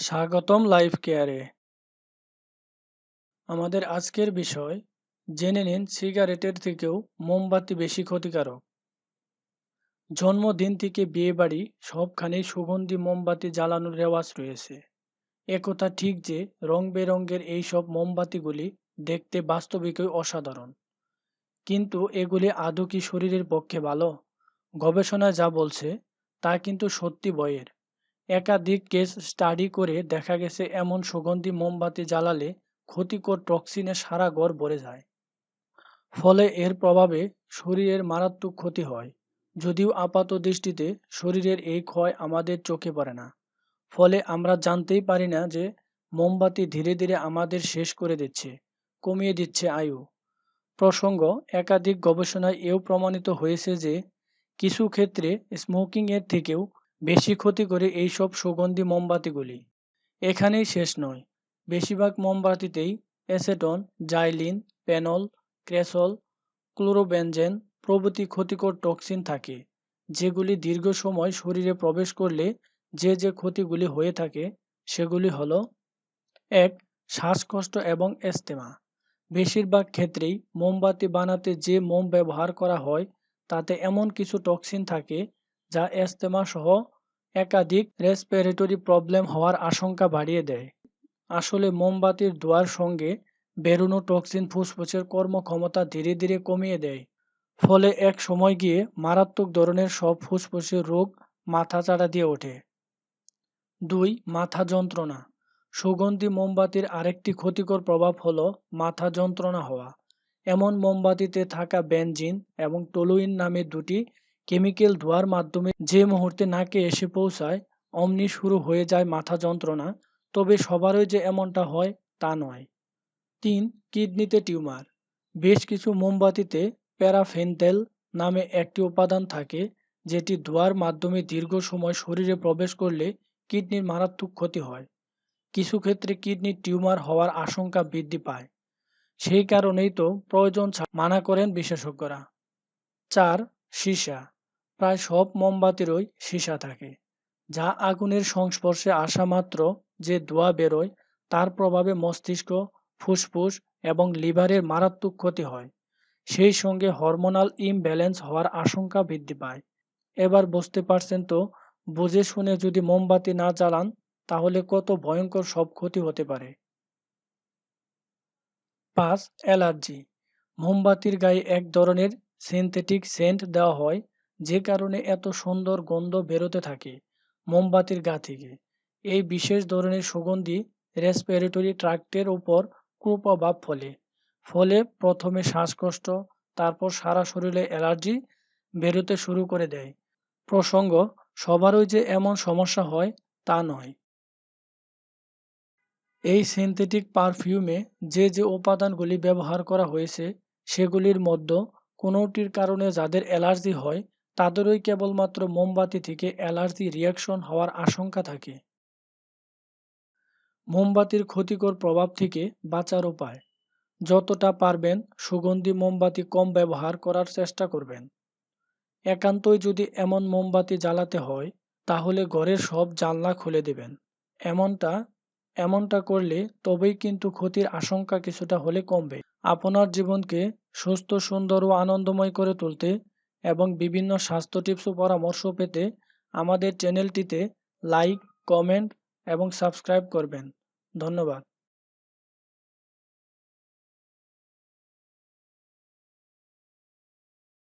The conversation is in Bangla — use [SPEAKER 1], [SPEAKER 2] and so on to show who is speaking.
[SPEAKER 1] স্বাগতম লাইফ কেয়ারে। আমাদের আজকের বিষয়, জেনে নিন সিগারেটের থেকেও মোমবাতি বেশি ক্ষতিকারক। জন্মদিন থেকে বিয়ে বাড়ি সবখানেই সুগন্ধি মোমবাতি জ্বালানোর রেওয়াজ রয়েছে। একথা ঠিক যে রং বেরঙের এইসব মোমবাতিগুলি দেখতে বাস্তবিকই অসাধারণ। কিন্তু এগুলি আদৌ কি শরীরের পক্ষে ভালো? গবেষণায় যা বলছে তা কিন্তু সত্যি বয়ের একাধিক কেস স্টাডি করে দেখা গেছে, এমন সুগন্ধি মোমবাতি জ্বালালে ক্ষতিকর টক্সিনে সারা ঘর ভরে যায়। ফলে এর প্রভাবে শরীরের মারাত্মক ক্ষতি হয়। যদিও আপাত দৃষ্টিতে শরীরের এই ক্ষয় আমাদের চোখে পড়ে না। ফলে আমরা জানতেই পারি না যে মোমবাতি ধীরে ধীরে আমাদের শেষ করে দিচ্ছে, কমিয়ে দিচ্ছে আয়ু। প্রসঙ্গ, একাধিক গবেষণায় এও প্রমাণিত হয়েছে যে কিছু ক্ষেত্রে স্মোকিংয়ের থেকেও বেশি ক্ষতি করে এইসব সুগন্ধি মোমবাতিগুলি। এখানেই শেষ নয়। বেশিরভাগ মোমবাতিতেই অ্যাসেটন, জাইলিন প্যানল ক্রেসল ক্লোরোবেনজেন প্রভৃতি ক্ষতিকর টক্সিন থাকে, যেগুলি দীর্ঘ সময় শরীরে প্রবেশ করলে যে যে ক্ষতিগুলি হয়ে থাকে সেগুলি হলো এক, শ্বাসকষ্ট এবং এস্তেমা বেশিরভাগ ক্ষেত্রেই মোমবাতি বানাতে যে মোম ব্যবহার করা হয় তাতে এমন কিছু টক্সিন থাকে যা এস্তেমা সহ একাধিক রেসপিরেটরি প্রবলেম হওয়ার আশঙ্কা বাড়িয়ে দেয়। আসলে মোমবাতির ধোয়ার সঙ্গে বেরোনো টক্সিন ফুসফুসের কর্মক্ষমতা ধীরে ধীরে কমিয়ে দেয়। ফলে এক সময় গিয়ে মারাত্মক ধরনের সব ফুসফুসের রোগ মাথা চাড়া দিয়ে ওঠে। দুই, মাথা যন্ত্রণা। সুগন্ধি মোমবাতির আরেকটি ক্ষতিকর প্রভাব হল মাথা যন্ত্রণা হওয়া। এমন মোমবাতিতে থাকা বেনজিন এবং টলুইন নামে দুটি কেমিক্যাল ধোয়ার মাধ্যমে যে মুহূর্তে নাকে এসে পৌঁছায়, অমনি শুরু হয়ে যায় মাথা যন্ত্রণা, তবে সবারই যে এমনটা হয় তা নয়। তিন, কিডনিতে টিউমার। বেশ কিছু মোমবাতিতে প্যারাফেনটেল নামে একটি উপাদান থাকে, যেটি ধোয়ার মাধ্যমে দীর্ঘ সময় শরীরে প্রবেশ করলে কিডনির মারাত্মক ক্ষতি হয়। কিছু ক্ষেত্রে কিডনির টিউমার হওয়ার আশঙ্কা বৃদ্ধি পায়। সেই কারণেই তো প্রয়োজন মানা করেন বিশেষজ্ঞরা। চার, সীসা। প্রায় সব মোমবাতিরই সীসা থাকে, যা আগুনের সংস্পর্শে আসা মাত্র যে ধোঁয়া বেরোয়, তার প্রভাবে মস্তিষ্ক, ফুসফুস এবং লিভারের মারাত্মক ক্ষতি হয়। সেই সঙ্গে হরমোনাল ইমব্যালেন্স হওয়ার আশঙ্কা বৃদ্ধি পায়। এবার বুঝতে পারছেন তো, বুঝে শুনে যদি মোমবাতি না জ্বালান, তাহলে কত ভয়ঙ্কর সব ক্ষতি হতে পারে। পাঁচ, অ্যালার্জি। মোমবাতির গায়ে এক ধরনের সিনথেটিক সেন্ট দেওয়া হয় যে কারণে এত সুন্দর গন্ধ বেরোতে থাকে মোমবাতির গা থেকে। এই বিশেষ ধরনের সুগন্ধি রেসপিরেটরি ট্রাক্টের উপর কুপ্রভাব ফলে। ফলে প্রথমে শ্বাসকষ্ট, তারপর সারা শরীরে অ্যালার্জি বেরোতে শুরু করে দেয়। প্রসঙ্গ সবারই যে এমন সমস্যা হয় তা নয়। এই সিনথেটিক পারফিউমে যে যে উপাদানগুলি ব্যবহার করা হয়েছে, সেগুলির মধ্যে কোনোটির কারণে যাদের অ্যালার্জি হয় তাদেরই কেবলমাত্র মোমবাতি থেকে অ্যালার্জি রিয়াকশন হওয়ার আশঙ্কা থাকে। মোমবাতির ক্ষতিকর প্রভাব থেকে বাঁচার উপায়। যতটা পারবেন সুগন্ধি মোমবাতি কম ব্যবহার করার চেষ্টা করবেন। একান্তই যদি এমন মোমবাতি জ্বালাতে হয়, তাহলে ঘরের সব জানলা খুলে দেবেন। এমনটা এমনটা করলে তবেই কিন্তু ক্ষতির আশঙ্কা কিছুটা হলে কমবে। আপনার জীবনকে সুস্থ, সুন্দর ও আনন্দময় করে তুলতে এবং বিভিন্ন স্বাস্থ্য টিপস ও পরামর্শ পেতে আমাদের চ্যানেলটিতে লাইক, কমেন্ট এবং সাবস্ক্রাইব করবেন। ধন্যবাদ।